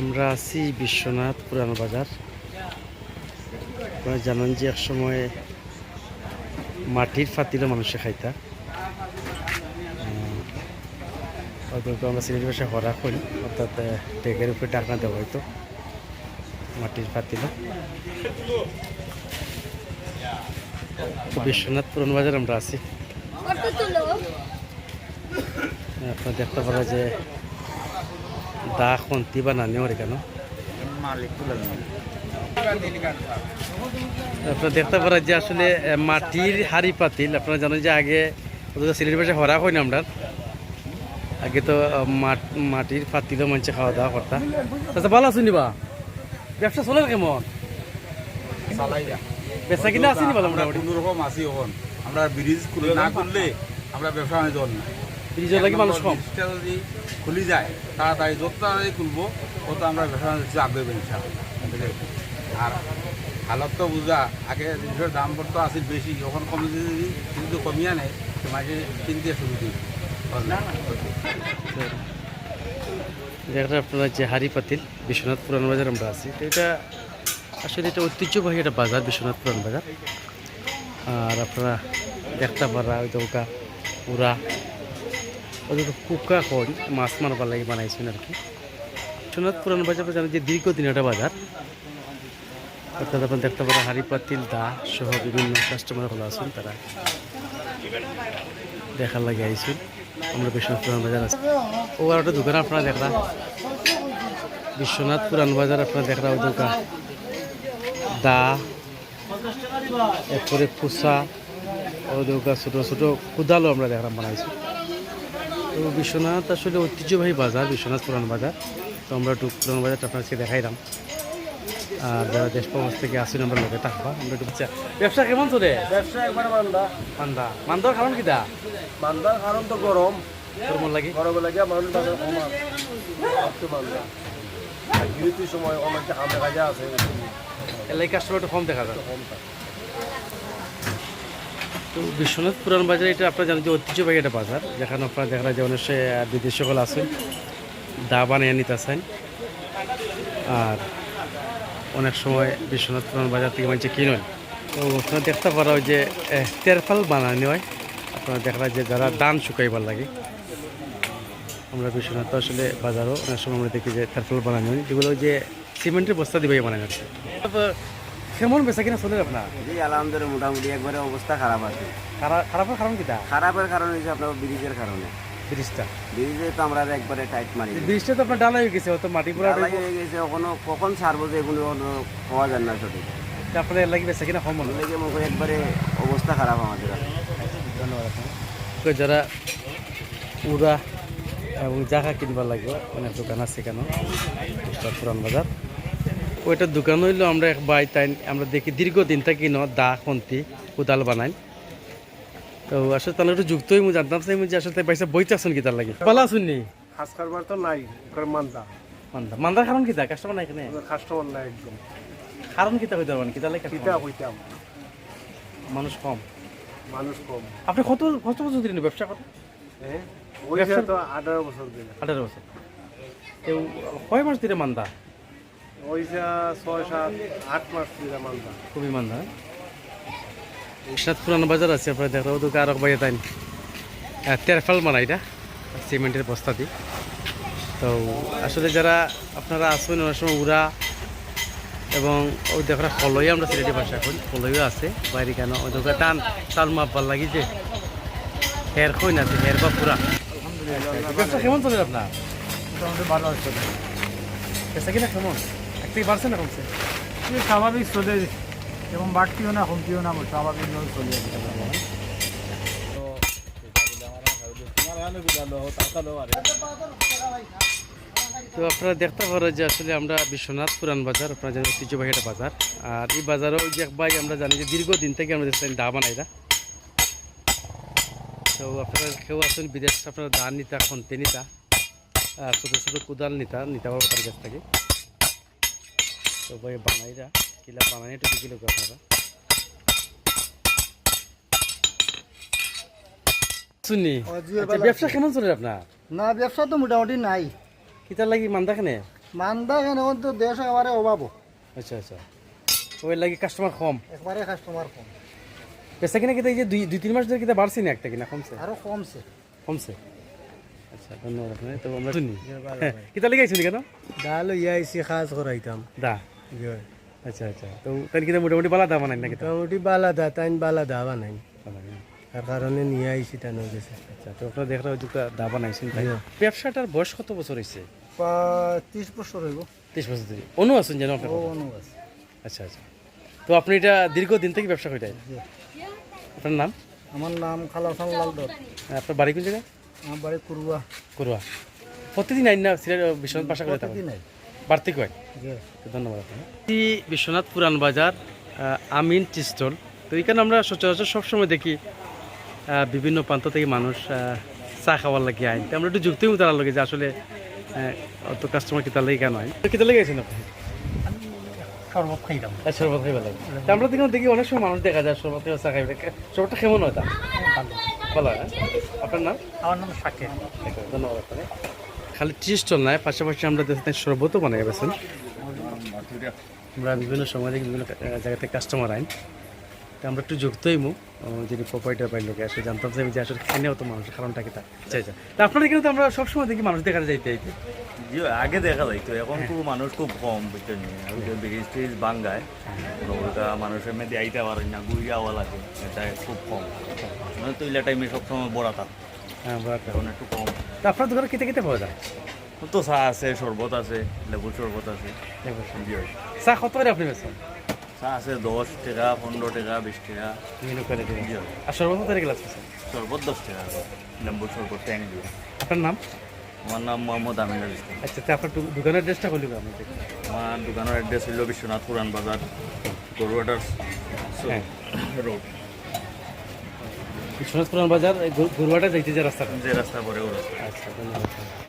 আমরা আছি বিশ্বনাথ পুরানো বাজার। আপনারা জানেন যে এক সময় মাটির ফাতিলে মানুষে খাইতা। হয়তো আমরা সিলেটি ভাষায় হরা করি অর্থাৎ টেকের উপরে টাকা দেওয়া হয়তো মাটির ফাতিল। বিশ্বনাথ পুরানো বাজার আমরা আছি। আপনারা দেখতে পারা যে দা খন্তি বা নানি ওর কেন আপনারা দেখতে পারা যে আসলে মাটির হাড়ি পাতিল আপনারা জানেন যে আগে সিলেটি ভাষায় হরা হয় না আমরা আগে তো মাটির পাতিলও মানুষে খাওয়া দাওয়া করতাম আচ্ছা ভালো আছো নিবা ব্যবসা চলে কেমন বেচা কিনা আসেনি ভালো আমরা মোটামুটি রকম আছি এখন আমরা ব্রিজ না করলে আমরা ব্যবসা বাণিজ্য না ব্রিজের লাগে মানুষ কম। যদি খুলি যায় তাড়াতাড়ি যত তাড়াতাড়ি খুলবো তত আমরা বাণিজ্য আগ্রহ ইনশাআল্লাহ। আর হালত তো বুঝা আগে জিনিসের দাম পড়তো আসিল বেশি যখন কমে যদি কিন্তু কমিয়া নেয় তো মাঝে কিনতে দিই দেখা আপনারা যে হাড়ি পাতিল বিশ্বনাথ পুরানো বাজার আমরা আছি। তো এটা আসলে এটা ঐতিহ্যবাহী একটা বাজার বিশ্বনাথ পুরানো বাজার। আর আপনারা দেখতে পারা ওই তো ওকা তো কুকা কন মাছ মারবার লাগে বানাইছেন আর কি। বিশ্বনাথ পুরানো বাজার জানেন যে দীর্ঘদিন একটা বাজার, অর্থাৎ আপনার দেখতে পারা হাড়ি পাতিল, দা সহ বিভিন্ন কাস্টমার হলো আছেন, তারা দেখার লাগে আইসুন আমরা বিশ্বনাথ পুরান বাজার আছি। ও আর একটা দোকান আপনারা দেখরা। বিশ্বনাথ পুরান বাজার আপনারা দেখরা ওই দোকান। দা, এরপরে কুসা ও দোকান ছোটো ছোটো কুদালও আমরা দেখলাম বানাইছি। তো বিশ্বনাথ আসলে ঐতিহ্যবাহী বাজার বিশ্বনাথ পুরান বাজার। তো আমরা একটু পুরান বাজারটা আপনাকে দেখাইলাম। আর যারা দেশ প্রবাস থেকে আসেন আমরা লোকে থাকবা। আমরা একটু বুঝছি। ব্যবসা কেমন চলে? ব্যবসা একবার মান্দা মান্দা মান্দার কারণ কি দা মান্দার কারণ তো গরম। তোর মন লাগে? গরমে লাগে মানুষ বাজার কমা একটু মান্দা সময় অনেক কাম দেখা যায় আছে। এলাই কাস্টমার একটু কম দেখা যায়। কম থাকে। তো বিশ্বনাথ পুরান বাজার এটা আপনারা জানেন যে ঐতিহ্যবাহী একটা বাজার, যেখানে আপনারা দেখা যায় অনেক বিদেশ সকল আছেন দা বানিয়ে নিতে আসেন। আর অনেক সময় বিশ্বনাথ পুরান বাজার থেকে মানুষ কিনেন তো আপনারা দেখতে পারা যে তেরফাল বানানো হয়। আপনারা দেখা যায় যে যারা দান শুকাইবার লাগে, আমরা বিশ্বনাথ আসলে বাজারও অনেক সময় আমরা দেখি যে তেরফাল বানানো হয়। যেগুলো যে সিমেন্টের বস্তা দিবেই বানানো কেমন বেচা কিনা চলে আপনার জি আলহামদুলিল্লাহ মোটামুটি একবারে অবস্থা খারাপ আছে। খারাপ খারাপের কারণ কিটা খারাপের কারণ হচ্ছে আপনার ব্রিজের কারণে ব্রিজটা ব্রিজে তো আমরা একবারে টাইট মারি ব্রিজটা তো আপনার ডালা হয়ে গেছে হয়তো মাটি পুরা হয়ে গেছে কখনো কখন ছাড়বো যে এগুলো কোনো পাওয়া যায় না সঠিক আপনার এর লাগে বেচা কিনা কম মনে। মনে একবারে অবস্থা খারাপ আমাদের ধন্যবাদ যারা উড়া এবং জায়গা কিনবার লাগে অনেক দোকান আছে কেন? পুরান বাজার ওইটার দোকান হইল আমরা এক বাই তাই আমরা দেখি দীর্ঘদিন থেকে ন দা খন্তি কোদাল বানাই। তো আসলে তাহলে একটু যুক্ত হই মু জানতাম সেই যে আসলে পয়সা বইতে আসুন কি তার লাগে? পালা শুননি? খাস কারবার তো নাই করে মান্দা। মান্দা। মান্দার কারণ কি তা? কাস্টমার নাই এখানে? কাস্টমার নাই একদম। কারণ কি তা হইতে পারবেন কি তার লাগে কিতা হইতাম মানুষ কম। মানুষ কম। আপনি কত কত বছর দিলেন ব্যবসা করেন? হ্যাঁ ওই তো আঠারো বছর দিলে আঠারো বছর। কেউ কয় মাস দিলে মান্দা? ওই যে ছয় সাত আট মাস দিলে মান্দা খুবই মান্দা হ্যাঁ? বিশ্বনাথ পুরানো বাজার আছে আপনার দেখা তো আর বাইরে তাই তেরফাল বানাই এটা সিমেন্টের বস্তা দিয়ে। তো আসলে যারা আপনারা আসবেন অনেক সময় উড়া এবং ওই দেখা ফলই আমরা সিলেটি ভাষা এখন ফলইও আছে বাইরে কেন? ওই দেখা টান তাল মাপবার লাগি যে হের কই না আছে হের বা পুরা। কেমন চলে আপনার? মোটামুটি ভালো আছে। কেমন? এক থেকে বাড়ছে না কমছে স্বাভাবিক চলে যেমন বাড়তিও না কমতিও না স্বাভাবিক ভাবে চলে যাবে। তো আপনারা দেখতে পারো যে আসলে আমরা বিশ্বনাথ পুরান বাজার আপনারা জানেন ঐতিহ্যবাহী একটা বাজার। আর এই বাজারও যে ভাই আমরা জানি যে দীর্ঘদিন থেকে আমরা দেখছেন দা বানাইরা তো আপনারা কেউ আছেন বিদেশ আপনারা দা নিতা খন্তে নিতা ছোটো ছোটো কোদাল নিতা নিতে পারব তার কাছ থেকে। ভাই বানাইরা কিলা বানাই একটু দিকে লোক আপনারা। শুনি আচ্ছা, ব্যবসা কেমন চলে আপনার? না ব্যবসা তো মোটামুটি নাই। কিতার লাগি মান্দা কেনে? মান্দা কেন তো দেশ একেবারে অভাব আচ্ছা আচ্ছা। ওই লাগি কাস্টমার কম। একবারে কাস্টমার কম। পেশা কিনা কিনা এই যে দুই দুই তিন মাস ধরে কিনা বাড়ছি না একটা কিনা কমছে? আরও কমছে। কমছে? আচ্ছা ধন্যবাদ আপনাকে তো আমরা শুনি। কিতা লেগে আইসুনি কেন? ডাল ইয়া আইসি কাজ করাইতাম। দা। আচ্ছা আচ্ছা। তো তাই কিনা মোটামুটি বালা দাম নাই না কিতা মোটামুটি বালা দা তাইন বালা দাবা নাই। বালা না। তার কারণে নিয়ে আইসি তানো গেছে আচ্ছা তো আপনারা দেখলাম ওই দুটা দা বানাইছেন তাই? ব্যবসাটার বয়স কত বছর হয়েছে? ত্রিশ বছর হইব। তেইশ বছর ধরে। অনু আছেন যেন আপনার? অনু আছে। আচ্ছা আচ্ছা। তো আপনি এটা দীর্ঘদিন থেকে ব্যবসা করে। আপনার নাম? আমার নাম খালাসান লাল দর আপনার বাড়ি কোন জায়গায়? আমার বাড়ি কুরুয়া। করুয়া। প্রতিদিন আইন না সিলেট বিশ্বনাথ বাসা করে থাকেন? বাড়তি কয় ধন্যবাদ আপনাকে। বিশ্বনাথ পুরান বাজার আমিন টি স্টল তো এখানে আমরা সচরাচর সবসময় দেখি বিভিন্ন প্রান্ত থেকে মানুষ চা খাওয়ার লাগে আইন তো আমরা একটু যুক্তি তার লাগে যে আসলে অত কাস্টমার কিতার লাগে কেন আইন তো কিতার লেগে আছেন আপনি? শরবত খাইতাম শরবত খাইবার লাগে। আমরা দেখি অনেক সময় মানুষ দেখা যায় শরবত চা খাইবে শরবতটা কেমন হয় তা ভালো। হয় না? আপনার নাম? আমার নাম শাকের ধন্যবাদ খালি টি স্টল নয় পাশাপাশি আমরা দেখতে শরবতও বানাই গেছেন। আমরা বিভিন্ন সময় থেকে বিভিন্ন জায়গা থেকে কাস্টমার আইন। তো আমরা একটু যুক্ত হইমু যিনি প্রোপাইটার পাইল লোকে, আসলে জানতাম যে আমি যে আসলে খেয়ে তো মানুষের কারণটা কি তা। আচ্ছা আচ্ছা। তা আপনাদের কিন্তু আমরা সবসময় দেখি মানুষ দেখা যাইতে যাইতে আগে দেখা যাইতো। এখন খুব মানুষ খুব কম ব্রিজ ট্রিজ বাঙ্গায় ওটা মানুষের মেয়েদের আইতে পারে না আওয়া লাগে। এটা খুব কম। মানে তো ইলা টাইমে সবসময় বড়া থাক হ্যাঁ এখন একটু কম। তা আপনার দোকানে কেটে কেটে পাওয়া যায়? তো চা আছে শরবত আছে লেবুর শরবত আছে চা কত করে আপনি বেছেন চা আছে দশ টাকা পনেরো টাকা বিশ টাকা। বিভিন্ন কোয়ালিটি হয়। আর সর্বত কত গ্লাস বেছেন শরবত দশ টাকা লেম্বুর শরবত ট্যাং দিয়ে আপনার নাম? আমার নাম মোহাম্মদ আমিনুল ইসলাম। আচ্ছা তা আপনার দোকানের ড্রেসটা বলি দেখি। আমার দোকানের অ্যাড্রেস হইল বিশ্বনাথ পুরান বাজার গরুয়াটার হ্যাঁ। রোড পুরান বাজার এই গরু- গরুয়াটা যাইতে যে রাস্তাটা। যে রাস্তা পরে ও রাস্তা। আচ্ছা ধন্যবাদ।